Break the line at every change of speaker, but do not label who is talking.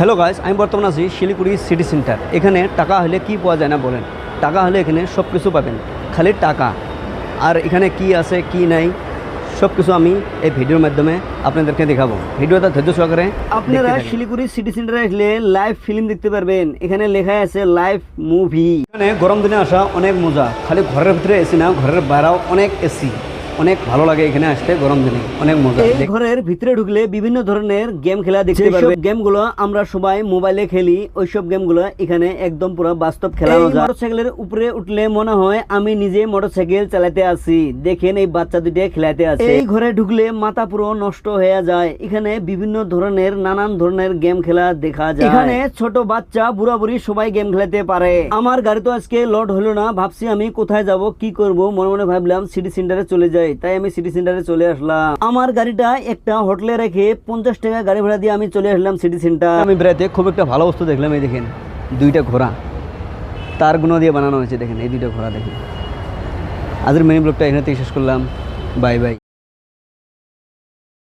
Hello guys আমি বর্তমান আছি শিলিগুড়ি সিটি সেন্টার এখানে টাকা হলে কি পাওয়া যায় না বলেন। টাকা হলে এখানে সব কিছু পাবেন। খালি টাকা। আর এখানে কি আছে কি নাই সব কিছু আমি এই ভিডিওর মাধ্যমে আপনাদেরকে দেখাবো। ভিডিওটা ধৈর্য সহকারে আপনারা শিলিগুড়ি সিটি সেন্টারে আসলে লাইভ ফিল্ম দেখতে পারবেন। এখানে লেখা আছে লাইভ মুভি এখানে গরম দিনে আসা অনেক মজা। খালি ঘরের ভিতরে এসি না ঘরের বাইরেও অনেক এসি অনেক ভালো লাগে এখানে আসতে গরম দিনে। অনেক মজা। এই ঘরের ভিতরে ঢুকলে বিভিন্ন ধরনের গেম খেলা দেখতে পারবে। গেমগুলো আমরা সবাই মোবাইলে খেলি ওইসব গেমগুলো এখানে একদম পুরো বাস্তব খেলা যায় মোটরসাইকেলের উপরে উঠলে মনে হয় আমি নিজে মোটরসাইকেল চালাতে আছি। দেখেন এই বাচ্চা দুটো খেলাতে আছে। এই ঘরে ঢুকলে মাথা পুরো নষ্ট হয়ে যায়। এখানে বিভিন্ন ধরনের নানান ধরনের গেম খেলা দেখা যায়। এখানে ছোট বাচ্চা বুড়া বুড়ি সবাই গেম খেলাতে পারে। আমার গাড়ি তো আজকে লোড হলো না। ভাবছি আমি কোথায় যাব কি করব? মনে মনে ভাবলাম সিটি সেন্টারে চলে যাই। তাই আমি সিটি সেন্টারে চলে আসলাম। আমার গাড়িটা একটা হোটেলে রেখে পঞ্চাশ টাকা গাড়ি ভাড়া দিয়ে আমি চলে আসলাম সিটি সেন্টার আমি বেড়াতে খুব একটা ভালো বস্তু দেখলাম, এই দেখেন, দুইটা ঘোড়া। তার গুণ দিয়ে বানানো হয়েছে, দেখেন, এই দুইটা ঘোড়া, দেখেন। আজের মেনি ব্লগটা এখানে শেষ করলাম। Bye bye.